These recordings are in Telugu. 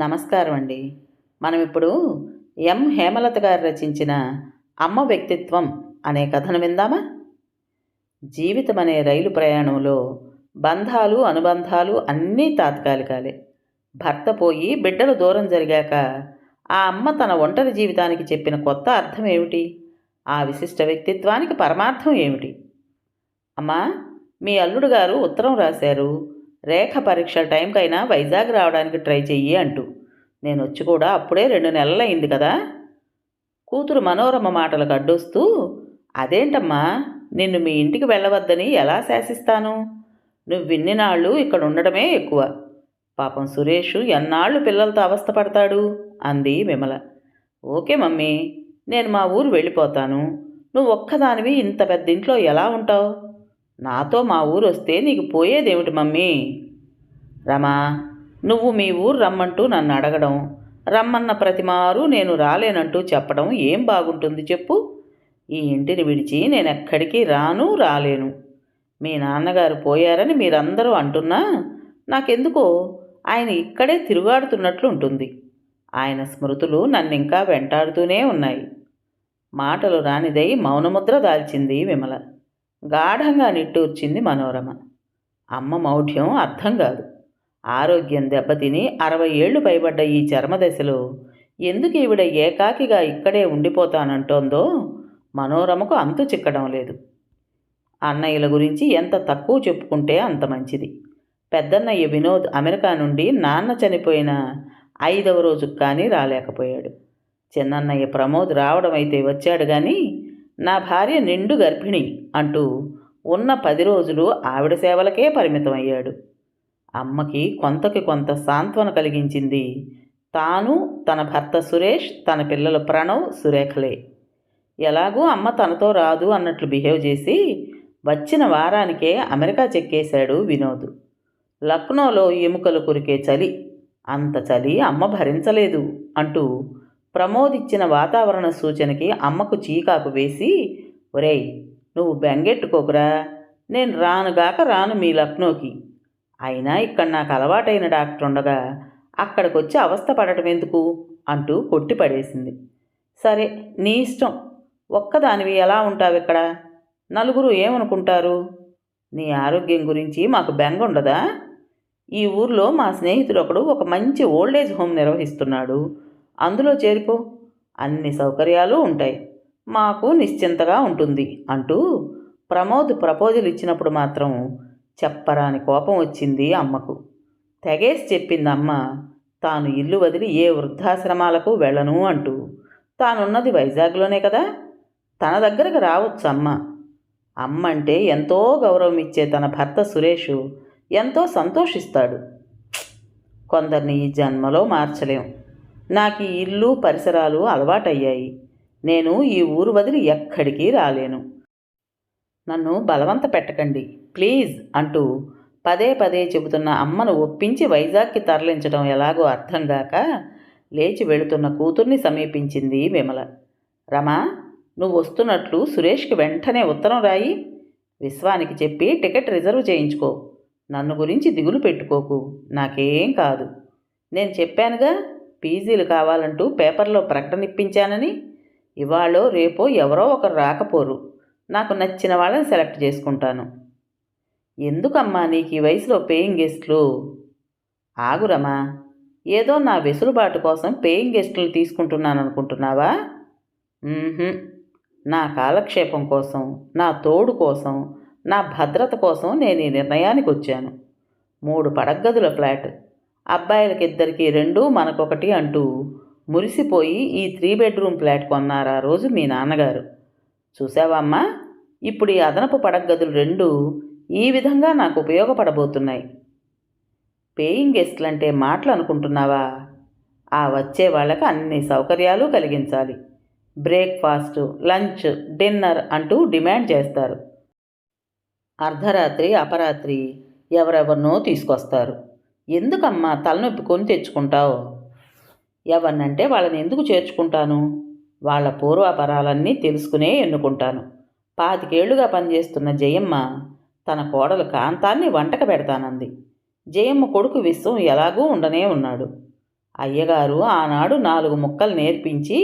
నమస్కారం అండి మనం ఇప్పుడు ఎం. హేమలత గారు రచించిన అమ్మ వ్యక్తిత్వం అనే కథను విందామా? జీవితం అనే రైలు ప్రయాణంలో బంధాలు అనుబంధాలు అన్నీ తాత్కాలికాలే. భర్త పోయి బిడ్డలు దూరం జరిగాక ఆ అమ్మ తన ఒంటరి జీవితానికి చెప్పిన కొత్త అర్థం ఏమిటి? ఆ విశిష్ట వ్యక్తిత్వానికి పరమార్థం ఏమిటి? అమ్మా మీ అల్లుడు గారు ఉత్తరం రాశారు రేఖ పరీక్ష టైంకైనా వైజాగ్ రావడానికి ట్రై చెయ్యి అంటూ. నేను వచ్చి కూడా అప్పుడే రెండు నెలలైంది కదా. కూతురు మనోరమ మాటలకు అడ్డొస్తూ అదేంటమ్మా నిన్ను మీ ఇంటికి వెళ్ళవద్దని ఎలా శాసిస్తాను? నువ్వు ఇక్కడ ఉండడమే ఎక్కువ. పాపం సురేష్ ఎన్నాళ్ళు పిల్లలతో అవస్థపడతాడు అంది విమల. ఓకే మమ్మీ నేను మా ఊరు వెళ్ళిపోతాను. నువ్వు ఒక్కదానివి ఇంత పెద్ద ఇంట్లో ఎలా ఉంటావు? నాతో మా ఊరు వస్తే నీకు పోయేదేమిటి మమ్మీ? రమా నువ్వు మీ ఊరు రమ్మంటూ నన్ను అడగడం రమ్మన్న ప్రతిమారు నేను రాలేనంటూ చెప్పడం ఏం బాగుంటుంది చెప్పు? ఈ ఇంటిని విడిచి నేను ఎక్కడికి రాను రాలేను. మీ నాన్నగారు పోయారని మీరందరూ అంటున్నా? నాకెందుకో? ఆయన ఇక్కడే తిరుగాడుతున్నట్లు ఉంటుంది. ఆయన స్మృతులు నన్ను ఇంకా వెంటాడుతూనే ఉన్నాయి. మాటలు రానిదై మౌనముద్ర దాల్చింది విమల. గాఢంగా నిట్టూర్చింది మనోరమ. అమ్మ మౌఢ్యం అర్థం కాదు. ఆరోగ్యం దెబ్బతిని అరవై ఏళ్ళు పైబడ్డ ఈ చర్మదశలో ఎందుకు ఈవిడ ఏకాకిగా ఇక్కడే ఉండిపోతానంటోందో మనోరమకు అంతు చిక్కడం లేదు. అన్నయ్యల గురించి ఎంత తక్కువ చెప్పుకుంటే అంత మంచిది. పెద్దన్నయ్య వినోద్ అమెరికా నుండి నాన్న చనిపోయిన ఐదవ రోజుకు కానీ రాలేకపోయాడు. చిన్నన్నయ్య ప్రమోద్ రావడం అయితే వచ్చాడు కానీ నా భార్య నిండు గర్భిణి అంటూ ఉన్న పది రోజులు ఆవిడ సేవలకే పరిమితమయ్యాడు. అమ్మకి కొంతకి కొంత సాంత్వన కలిగించింది. తాను తన భర్త సురేష్ తన పిల్లల ప్రణవ్ సురేఖలే. ఎలాగూ అమ్మ తనతో రాదు అన్నట్లు బిహేవ్ చేసి వచ్చిన వారానికే అమెరికా చెక్కేశాడు వినోద్. లక్నోలో ఎముకలు కురికే చలి. అంత చలి అమ్మ భరించలేదు అంటూ ప్రమోద్ ఇచ్చిన వాతావరణ సూచనకి అమ్మకు చీకాకు వేసి ఒరేయ్ నువ్వు బెంగెట్టుకోకురా. నేను రానుగాక రాను మీ లక్నోకి. అయినా ఇక్కడ నాకు అలవాటైన డాక్టర్ ఉండగా అక్కడికి వచ్చి అవస్థ పడటం ఎందుకు? అంటూ కొట్టి పడేసింది. సరే నీ ఇష్టం. ఒక్కదానివి ఎలా ఉంటావు ఇక్కడ? నలుగురు ఏమనుకుంటారు? నీ ఆరోగ్యం గురించి మాకు బెంగ ఉండదా ఈ ఊర్లో మా స్నేహితుడు ఒకడు ఒక మంచి ఓల్డేజ్ హోమ్ నిర్వహిస్తున్నాడు. అందులో చేరిపో. అన్ని సౌకర్యాలు ఉంటాయి. మాకు నిశ్చింతగా ఉంటుంది అంటూ ప్రమోద్ ప్రపోజల్ ఇచ్చినప్పుడు మాత్రం చెప్పరాని కోపం వచ్చింది అమ్మకు. తెగేసి చెప్పింది అమ్మ తాను ఇల్లు వదిలి ఏ వృద్ధాశ్రమాలకు వెళ్ళను అంటూ. తానున్నది వైజాగ్లోనే కదా. తన దగ్గరకు రావచ్చు అమ్మ. అమ్మ అంటే ఎంతో గౌరవం ఇచ్చే తన భర్త సురేష్ ఎంతో సంతోషిస్తాడు. కొందరిని ఈ జన్మలో మార్చలేం. నాకు ఈ ఇల్లు పరిసరాలు అలవాటయ్యాయి. నేను ఈ ఊరు వదిలి ఎక్కడికి రాలేను. నన్ను బలవంత పెట్టకండి ప్లీజ్ అంటూ పదే పదే చెబుతున్న అమ్మను ఒప్పించి వైజాగ్కి తరలించడం ఎలాగో అర్థం కాక లేచి వెళుతున్న కూతుర్ని సమీపించింది విమల. రమా నువ్వు వస్తున్నట్లు సురేష్కి వెంటనే ఉత్తరం రాయి. విశ్వానికి చెప్పి టికెట్ రిజర్వ్ చేయించుకో. నన్ను గురించి దిగులు పెట్టుకోకు. నాకేం కాదు. నేను చెప్పానుగా పీజీలు కావాలంటూ పేపర్లో ప్రకటన ఇప్పించానని ఇవాళో రేపో ఎవరో ఒకరు రాకపోరు. నాకు నచ్చిన వాళ్ళని సెలెక్ట్ చేసుకుంటాను. ఎందుకమ్మా నీకు ఈ వయసులో పేయింగ్ గెస్ట్లు? ఆగురమ్మా ఏదో నా వెసులుబాటు కోసం పేయింగ్ గెస్టులు తీసుకుంటున్నాను అనుకుంటున్నావా నా కాలక్షేపం కోసం నా తోడు కోసం నా భద్రత కోసం నేను ఈ నిర్ణయానికి వచ్చాను మూడు పడగదుల ఫ్లాట్. అబ్బాయిలకిద్దరికి రెండు మనకొకటి అంటూ మురిసిపోయి ఈ త్రీ బెడ్రూమ్ ఫ్లాట్ కొన్నారు ఆ రోజు మీ నాన్నగారు. చూసావా అమ్మా ఇప్పుడు ఈ అదనపు పడగదులు రెండు ఈ విధంగా నాకు ఉపయోగపడబోతున్నాయి. పేయింగ్ గెస్ట్లు అంటే మాటలు అనుకుంటున్నావా ఆ వచ్చే వాళ్ళకి అన్ని సౌకర్యాలు కలిగించాలి. బ్రేక్ఫాస్ట్ లంచ్ డిన్నర్ అంటూ డిమాండ్ చేస్తారు. అర్ధరాత్రి అపరాత్రి ఎవరెవరినో తీసుకొస్తారు. ఎందుకమ్మా తలనొప్పి కొని తెచ్చుకుంటావు? ఎవరినంటే వాళ్ళని ఎందుకు చేర్చుకుంటాను? వాళ్ళ పూర్వాపరాలన్నీ తెలుసుకునే ఎన్నుకుంటాను. పాతికేళ్ళుగా పనిచేస్తున్న జయమ్మ తన కోడలు కాంతాన్ని వంటక పెడతానంది. జయమ్మ కొడుకు విశ్వం ఎలాగూ ఉండనే ఉన్నాడు. అయ్యగారు ఆనాడు నాలుగు ముక్కలు నేర్పించి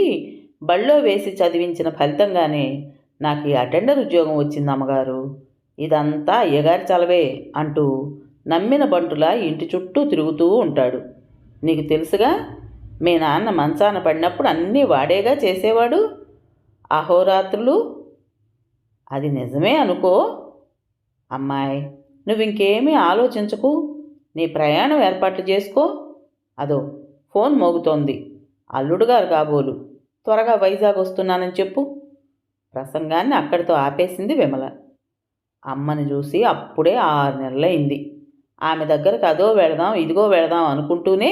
బళ్ళో వేసి చదివించిన ఫలితంగానే నాకు ఈ అటెండర్ ఉద్యోగం వచ్చింది అమ్మగారు ఇదంతా అయ్యగారి చలవే అంటూ నమ్మిన బంటులా ఇంటి చుట్టూ తిరుగుతూ ఉంటాడు. నీకు తెలుసుగా మీ నాన్న మంచాన పడినప్పుడు అన్నీ వాడేగా చేసేవాడు? అహోరాత్రులు? అది నిజమే అనుకో. అమ్మాయి నువ్వు ఇంకేమీ ఆలోచించకు. నీ ప్రయాణం ఏర్పాట్లు చేసుకో. అదో ఫోన్ మోగుతోంది. అల్లుడు గారు కాబోలు. త్వరగా వైజాగ్ వస్తున్నానని చెప్పు. ప్రసంగాన్ని అక్కడితో ఆపేసింది విమల. అమ్మని చూసి అప్పుడే ఆరు నెలలైంది. ఆమె దగ్గరకు అదో వెళదాం ఇదిగో వెళదాం అనుకుంటూనే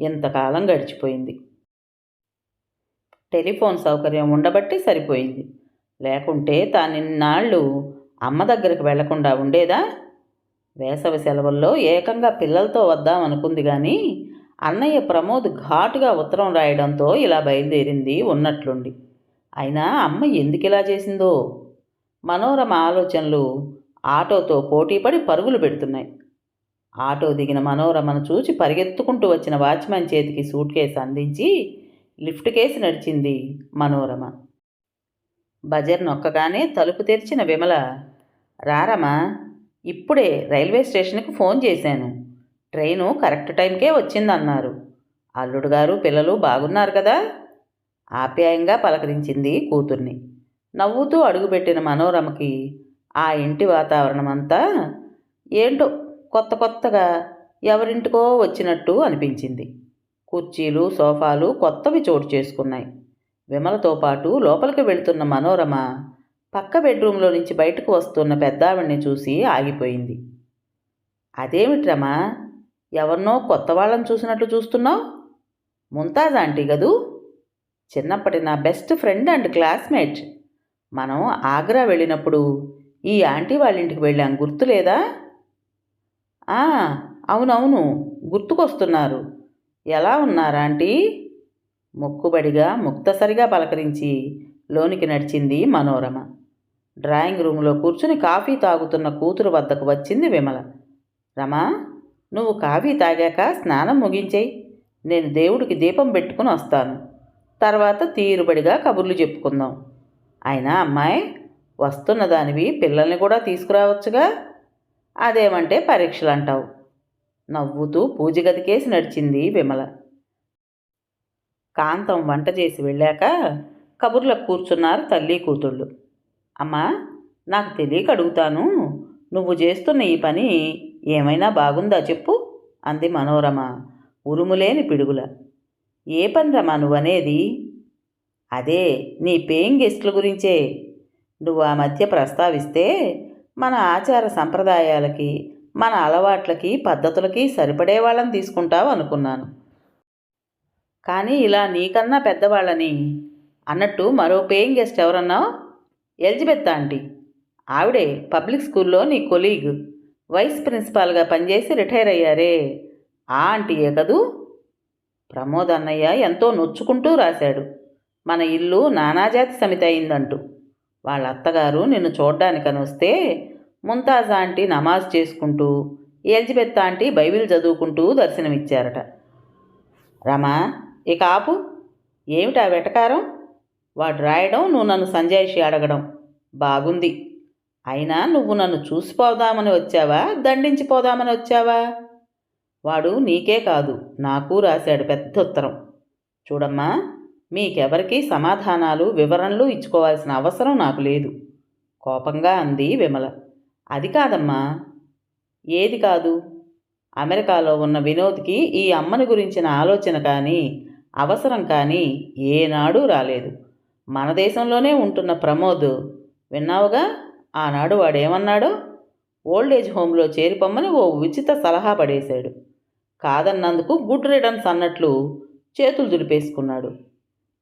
ఇంతకాలం గడిచిపోయింది. టెలిఫోన్ సౌకర్యం ఉండబట్టి సరిపోయింది. లేకుంటే తానిన్నాళ్ళు అమ్మ దగ్గరికి వెళ్ళకుండా ఉండేదా? వేసవి సెలవుల్లో ఏకంగా పిల్లలతో వద్దాం అనుకుంది కానీ అన్నయ్య ప్రమోద్ ఘాటుగా ఉత్తరం రాయడంతో ఇలా బయలుదేరింది ఉన్నట్లుండి. అయినా అమ్మ ఎందుకు ఇలా చేసిందో? మనోరమ ఆలోచనలు ఆటోతో పోటీపడి పరుగులు పెడుతున్నాయి. ఆటో దిగిన మనోరమను చూచి పరిగెత్తుకుంటూ వచ్చిన వాచ్మెన్ చేతికి సూట్ కేసు అందించి లిఫ్ట్ కేసి నడిచింది మనోరమ. బజర్ నొక్కగానే తలుపు తెరిచిన విమల రారమా ఇప్పుడే రైల్వే స్టేషన్కి ఫోన్ చేశాను. ట్రైను కరెక్ట్ టైంకే వచ్చిందన్నారు. అల్లుడు గారు పిల్లలు బాగున్నారు కదా? ఆప్యాయంగా పలకరించింది కూతుర్ని. నవ్వుతూ అడుగుపెట్టిన మనోరమకి ఆ ఇంటి వాతావరణం అంతా ఏంటో కొత్త కొత్తగా ఎవరింటికో వచ్చినట్టు అనిపించింది. కుర్చీలు సోఫాలు కొత్తవి చోటు చేసుకున్నాయి. విమలతో పాటు లోపలికి వెళ్తున్న మనోరమ పక్క బెడ్రూమ్లో నుంచి బయటకు వస్తున్న పెద్దావిడ్ని చూసి ఆగిపోయింది. అదేమిట్రమా ఎవరినో కొత్త వాళ్ళని చూసినట్లు చూస్తున్నావు? ముంతాజ్ ఆంటీ కదూ? చిన్నప్పటి నా బెస్ట్ ఫ్రెండ్ అండ్ క్లాస్మేట్. మనం ఆగ్రా వెళ్ళినప్పుడు ఈ ఆంటీ వాళ్ళ ఇంటికి వెళ్ళాం గుర్తులేదా? లేదా అవునవును గుర్తుకొస్తున్నారు. ఎలా ఉన్నారు ఆంటీ? మొక్కుబడిగా ముక్తసరిగా పలకరించి లోనికి నడిచింది మనోరమ. డ్రాయింగ్ రూమ్లో కూర్చుని కాఫీ తాగుతున్న కూతురు వద్దకు వచ్చింది విమల. రమా నువ్వు కాఫీ తాగాక స్నానం ముగించేయి. నేను దేవుడికి దీపం పెట్టుకుని వస్తాను. తర్వాత తీరుబడిగా కబుర్లు చెప్పుకుందాం. అయినా అమ్మాయి వస్తున్న దానివి పిల్లల్ని కూడా తీసుకురావచ్చుగా? అదేమంటే పరీక్షలు అంటావు నవ్వుతూ పూజ గదికేసి నడిచింది విమల. కాంతం వంట చేసి వెళ్ళాక కబుర్లకు కూర్చున్నారు తల్లి కూతుళ్ళు. అమ్మా నాకు తెలియక అడుగుతాను. నువ్వు చేస్తున్న ఈ పని ఏమైనా బాగుందా చెప్పు అంది మనోరమ ఉరుములేని పిడుగుల. ఏ పని రమా నువ్వనేది? అదే నీ పేయింగ్ గెస్టుల గురించే. నువ్వు ఆ మధ్య ప్రస్తావిస్తే మన ఆచార సంప్రదాయాలకి మన అలవాట్లకి పద్ధతులకి సరిపడే వాళ్ళని తీసుకుంటావు అనుకున్నాను. కానీ ఇలా నీకన్నా పెద్దవాళ్ళని అన్నట్టు మరో పేయింగ్ గెస్ట్ ఎవరన్నావు ఎలిజబెత్ ఆంటీ. ఆవిడే పబ్లిక్ స్కూల్లో నీ కొలీగ్. వైస్ ప్రిన్సిపాల్గా పనిచేసి రిటైర్ అయ్యారే. ఆ ఆంటీయే కదూ? ప్రమోద్ అన్నయ్య ఎంతో నొచ్చుకుంటూ రాశాడు. మన ఇల్లు నానాజాతి సమితి అయిందంటూ. వాళ్ళ అత్తగారు నిన్ను చూడ్డానికని వస్తే ముంతాజ్ ఆంటీ నమాజ్ చేసుకుంటూ ఎలిజబెత్ ఆంటీ బైబిల్ చదువుకుంటూ దర్శనమిచ్చారట. రమా ఇక ఆపు. ఏమిటా వెటకారం? వాడు రాయడం నువ్వు నన్ను సంజాయిషి అడగడం. బాగుంది. అయినా నువ్వు నన్ను చూసిపోదామని వచ్చావా? దండించిపోదామని వచ్చావా? వాడు నీకే కాదు నాకు రాశాడు పెద్ద ఉత్తరం చూడమ్మా మీకెవరికీ సమాధానాలు వివరణలు ఇచ్చుకోవాల్సిన అవసరం నాకు లేదు. కోపంగా అంది విమల. అది కాదమ్మా. ఏది కాదు? అమెరికాలో ఉన్న వినోద్కి ఈ అమ్మని గురించిన ఆలోచన కానీ అవసరం కానీ ఏనాడు రాలేదు. మన దేశంలోనే ఉంటున్న ప్రమోద్ విన్నావుగా? ఆనాడు వాడేమన్నాడో? ఓల్డేజ్ హోమ్లో చేరిపొమ్మని ఓ ఉచిత సలహా పడేశాడు. కాదన్నందుకు గుడ్ రిటర్న్స్ అన్నట్లు చేతులు దులిపేసుకున్నాడు.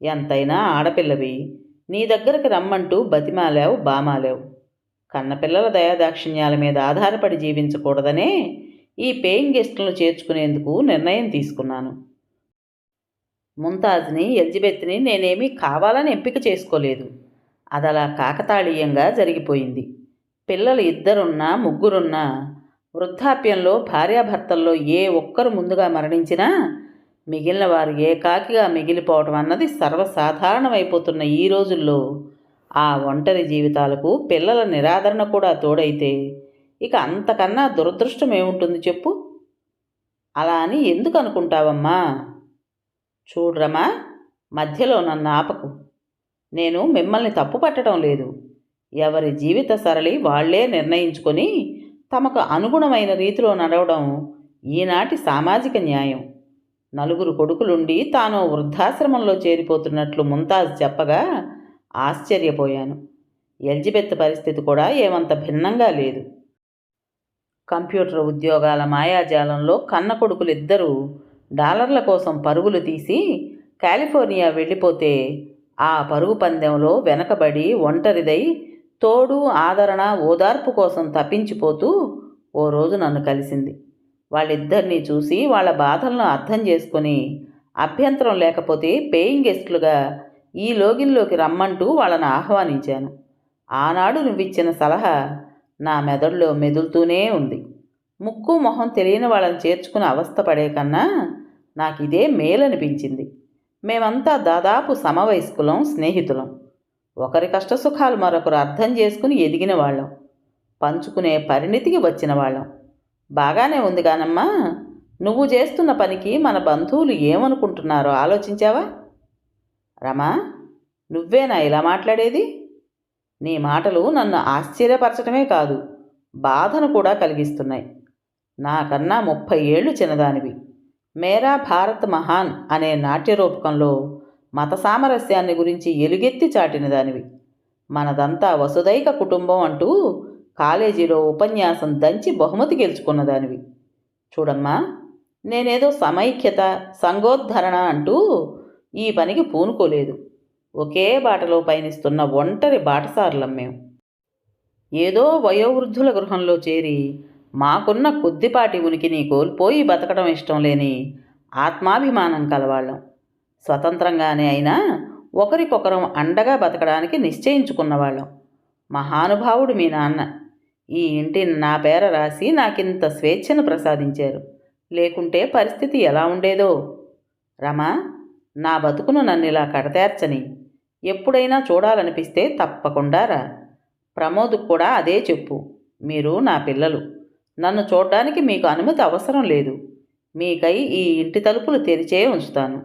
ఎంతైనా ఆడపిల్లవి. నీ దగ్గరికి రమ్మంటూ బతిమాలావు బామాలేవు. కన్నపిల్లల దయాదాక్షిణ్యాల మీద ఆధారపడి జీవించకూడదనే ఈ పేయింగ్ గెస్టులను చేర్చుకునేందుకు నిర్ణయం తీసుకున్నాను. ముంతాజ్ని ఎలిజబెత్ని నేనేమీ కావాలని ఎంపిక చేసుకోలేదు. అది అలా కాకతాళీయంగా జరిగిపోయింది. పిల్లలు ఇద్దరున్నా ముగ్గురున్నా వృద్ధాప్యంలో భార్యాభర్తల్లో ఏ ఒక్కరు ముందుగా మరణించినా మిగిలిన వారు ఏకాకిగా మిగిలిపోవటం అన్నది సర్వసాధారణమైపోతున్న ఈ రోజుల్లో. ఆ ఒంటరి జీవితాలకు పిల్లల నిరాదరణ కూడా తోడైతే ఇక అంతకన్నా దురదృష్టం ఏముంటుంది చెప్పు? అలా అని ఎందుకు అనుకుంటావమ్మా చూడ్రమా మధ్యలో నన్ను ఆపకు. నేను మిమ్మల్ని తప్పు పట్టడం లేదు. ఎవరి జీవిత సరళి వాళ్ళే నిర్ణయించుకొని తమకు అనుగుణమైన రీతిలో నడవడం ఈనాటి సామాజిక న్యాయం. నలుగురు కొడుకులుండి తాను వృద్ధాశ్రమంలో చేరిపోతున్నట్లు ముంతాజ్ చెప్పగా ఆశ్చర్యపోయాను. ఎలిజబెత్ పరిస్థితి కూడా ఏమంత భిన్నంగా లేదు. కంప్యూటర్ ఉద్యోగాల మాయాజాలంలో కన్న కొడుకులిద్దరూ డాలర్ల కోసం పరుగులు తీసి కాలిఫోర్నియా వెళ్ళిపోతే ఆ పరుగు పందెంలో వెనకబడి ఒంటరిదై తోడు ఆదరణ ఓదార్పు కోసం తప్పించిపోతూ ఓ రోజు నన్ను కలిసింది. వాళ్ళిద్దరినీ చూసి వాళ్ళ బాధలను అర్థం చేసుకొని అభ్యంతరం లేకపోతే పేయింగ్ గెస్ట్లుగా ఈ లోగిన్లోకి రమ్మంటూ వాళ్ళని ఆహ్వానించాను. ఆనాడు నువ్విచ్చిన సలహా నా మెదడులో మెదులుతూనే ఉంది. ముక్కు మొహం తెలియని వాళ్ళని చేర్చుకుని అవస్థ పడే కన్నా నాకు ఇదే మేలనిపించింది. మేమంతా దాదాపు సమవయస్కులం స్నేహితులం. ఒకరి కష్టసుఖాలు మరొకరు అర్థం చేసుకుని ఎదిగిన వాళ్ళం. పంచుకునే పరిణితికి వచ్చిన వాళ్ళం. బాగానే ఉంది కానమ్మా నువ్వు చేస్తున్న పనికి మన బంధువులు ఏమనుకుంటున్నారో ఆలోచించావా? రమా నువ్వేనా ఇలా మాట్లాడేది? నీ మాటలు నన్ను ఆశ్చర్యపరచడమే కాదు బాధను కూడా కలిగిస్తున్నాయి. నాకన్నా ముప్పై ఏళ్ళు చిన్నదానివి. మేరా భారత్ మహాన్ అనే నాట్య రూపకంలో మత సామరస్యాన్ని గురించి ఎలుగెత్తి చాటిన దానివి. మనదంతా వసుదైక కుటుంబం అంటూ కాలేజీలో ఉపన్యాసం దంచి బహుమతి గెలుచుకున్నదానివి. చూడమ్మా నేనేదో సమైక్యత సంగోద్ధరణ అంటూ ఈ పనికి పూనుకోలేదు. ఒకే బాటలో పయనిస్తున్న ఒంటరి బాటసారులం మేము ఏదో వయోవృద్ధుల గృహంలో చేరి మాకున్న కొద్దిపాటి ఉనికిని కోల్పోయి బతకడం ఇష్టం లేని ఆత్మాభిమానం కలవాళ్ళం. స్వతంత్రంగానే అయినా ఒకరికొకరం అండగా బతకడానికి నిశ్చయించుకున్నవాళ్ళం. మహానుభావుడు మీ నాన్న. ఈ ఇంటిని నా పేర రాసి నాకింత స్వేచ్ఛను ప్రసాదించారు. లేకుంటే పరిస్థితి ఎలా ఉండేదో? రమా నా బతుకును నన్ను ఇలా కడతేర్చని. ఎప్పుడైనా చూడాలనిపిస్తే తప్పకుండా రా. ప్రమోద్ కూడా అదే చెప్పు. మీరు నా పిల్లలు. నన్ను చూడడానికి మీకు అనుమతి అవసరం లేదు. మీకై ఈ ఇంటి తలుపులు తెరిచే ఉంచుతాను.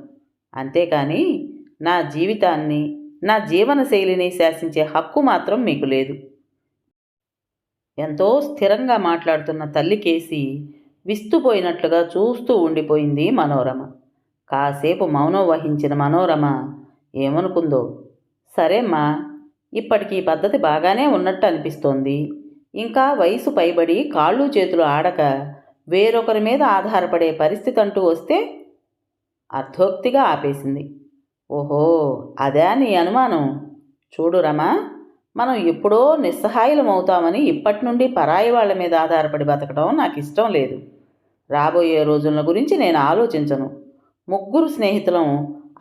అంతేకాని నా జీవితాన్ని నా జీవన శైలిని శాసించే హక్కు మాత్రం మీకు లేదు. ఎంతో స్థిరంగా మాట్లాడుతున్న తల్లి కేసి విస్తుపోయినట్లుగా చూస్తూ ఉండిపోయింది మనోరమ. కాసేపు మౌనం వహించిన మనోరమ ఏమనుకుందో? సరేమ్మా ఇప్పటికీ ఈ పద్ధతి బాగానే ఉన్నట్టు అనిపిస్తోంది ఇంకా వయసు పైబడి కాళ్ళు చేతులు ఆడక వేరొకరి మీద ఆధారపడే పరిస్థితి అంటూ వస్తే అర్థోక్తిగా ఆపేసింది. ఓహో అదే నీ అనుమానం. చూడు రమా మనం ఎప్పుడో నిస్సహాయులం అవుతామని ఇప్పటి నుండి పరాయి వాళ్ళ మీద ఆధారపడి బతకడం నాకు ఇష్టం లేదు. రాబోయే రోజుల గురించి నేను ఆలోచించను. ముగ్గురు స్నేహితులం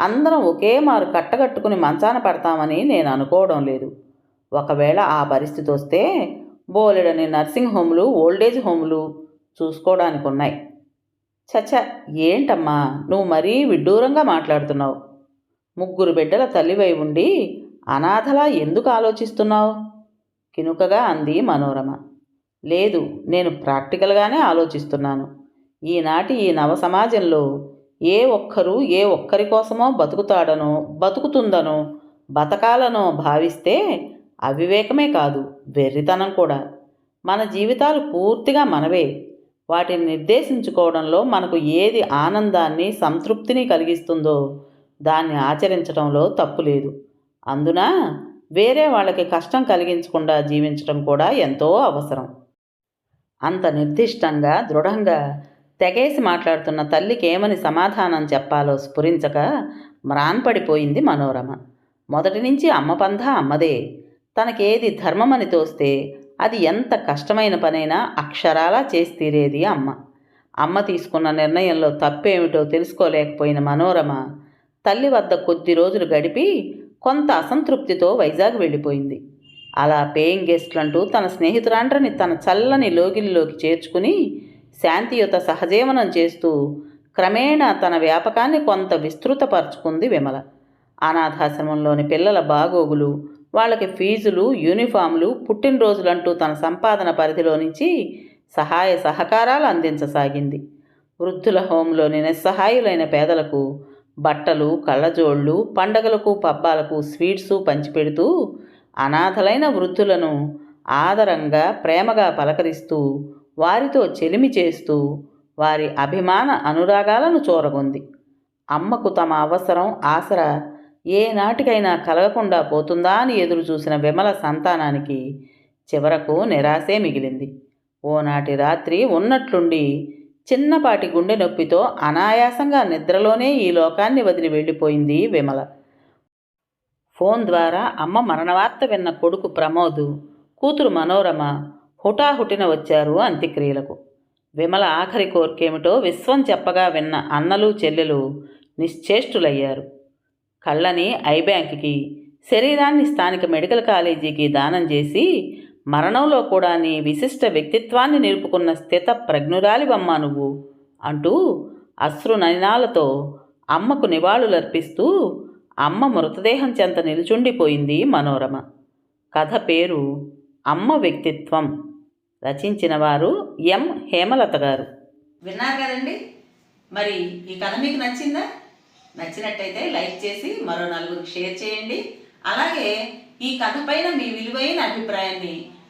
అందరం ఒకే మారు కట్టగట్టుకుని మంచాన పడతామని నేను అనుకోవడం లేదు. ఒకవేళ ఆ పరిస్థితి వస్తే బోలెడని నర్సింగ్ హోమ్లు ఓల్డేజ్ హోమ్లు చూసుకోవడానికి ఉన్నాయి చచ్చ ఏంటమ్మా నువ్వు మరీ విడ్డూరంగా మాట్లాడుతున్నావు. ముగ్గురు బిడ్డల తల్లివై ఉండి అనాథలా ఎందుకు ఆలోచిస్తున్నావు? కినుకగా అంది మనోరమ. లేదు నేను ప్రాక్టికల్గానే ఆలోచిస్తున్నాను. ఈనాటి ఈ నవ సమాజంలో ఏ ఒక్కరూ ఏ ఒక్కరి కోసమో బతుకుతాడనో బతుకుతుందనో బతకాలనో భావిస్తే అవివేకమే కాదు వెర్రితనం కూడా. మన జీవితాలు పూర్తిగా మనవే. వాటిని నిర్దేశించుకోవడంలో మనకు ఏది ఆనందాన్ని సంతృప్తిని కలిగిస్తుందో దాన్ని ఆచరించడంలో తప్పు లేదు. అందున? వేరే వాళ్ళకి కష్టం కలిగించకుండా జీవించడం కూడా ఎంతో అవసరం. అంత నిర్దిష్టంగా దృఢంగా తెగేసి మాట్లాడుతున్న తల్లికి ఏమని సమాధానం చెప్పాలో స్ఫురించక మ్రాన్పడిపోయింది మనోరమ. మొదటి నుంచి అమ్మ పంధ అమ్మదే. తనకేది ధర్మమని తోస్తే అది ఎంత కష్టమైన పనైనా అక్షరాలా చేసి తీరేది అమ్మ. అమ్మ తీసుకున్న నిర్ణయంలో తప్పేమిటో తెలుసుకోలేకపోయిన మనోరమ తల్లి వద్ద కొద్ది రోజులు గడిపి కొంత అసంతృప్తితో వైజాగ్ వెళ్ళిపోయింది. అలా పేయింగ్ గెస్ట్లంటూ తన స్నేహితురాండ్రని తన చల్లని లోగిలిలోకి చేర్చుకుని శాంతియుత సహజీవనం చేస్తూ క్రమేణా తన వ్యాపకాన్ని కొంత విస్తృతపరుచుకుంది విమల. అనాథాశ్రమంలోని పిల్లల బాగోగులు వాళ్ళకి ఫీజులు యూనిఫామ్లు పుట్టినరోజులంటూ తన సంపాదన పరిధిలో నుంచి సహాయ సహకారాలు అందించసాగింది. వృద్ధుల హోంలోని నిస్సహాయులైన పేదలకు బట్టలు కళ్ళజోళ్ళు పండగలకు పబ్బాలకు స్వీట్సు పంచిపెడుతూ అనాథలైన వృద్ధులను ఆదరంగా ప్రేమగా పలకరిస్తూ వారితో చెలిమి చేస్తూ వారి అభిమాన అనురాగాలను చూరగొంది. అమ్మకు తమ అవసరం ఆసరా ఏనాటికైనా కలగకుండా పోతుందా అని ఎదురు చూసిన విమల సంతానానికి చివరకు నిరాశే మిగిలింది. ఓనాటి రాత్రి ఉన్నట్లుండి చిన్నపాటి గుండె నొప్పితో అనాయాసంగా నిద్రలోనే ఈ లోకాన్ని వదిలి వెళ్ళిపోయింది విమల. ఫోన్ ద్వారా అమ్మ మరణవార్త విన్న కొడుకు ప్రమోద్ కూతురు మనోరమ హుటాహుటిన వచ్చారు అంత్యక్రియలకు. విమల ఆఖరి కోరికేమిటో విశ్వం చెప్పగా విన్న అన్నలు చెల్లెలు నిశ్చేష్టులయ్యారు. కళ్ళని ఐ బ్యాంక్కి శరీరాన్ని స్థానిక మెడికల్ కాలేజీకి దానం చేసి మరణంలో కూడా నీ విశిష్ట వ్యక్తిత్వాన్ని నిలుపుకున్న స్థిత ప్రజ్ఞురాలివమ్మా నువ్వు అంటూ అశ్రు నయనాలతో అమ్మకు నివాళులర్పిస్తూ అమ్మ మృతదేహం చెంత నిలుచుండిపోయింది మనోరమ. కథ పేరు అమ్మ వ్యక్తిత్వం. రచించిన వారు ఎం. హేమలత గారు. విన్నారు కదండి? మరి ఈ కథ మీకు నచ్చిందా? నచ్చినట్టయితే లైక్ చేసి మరో నలుగురికి షేర్ చేయండి. అలాగే ఈ కథ పైన మీ విలువైన అభిప్రాయాన్ని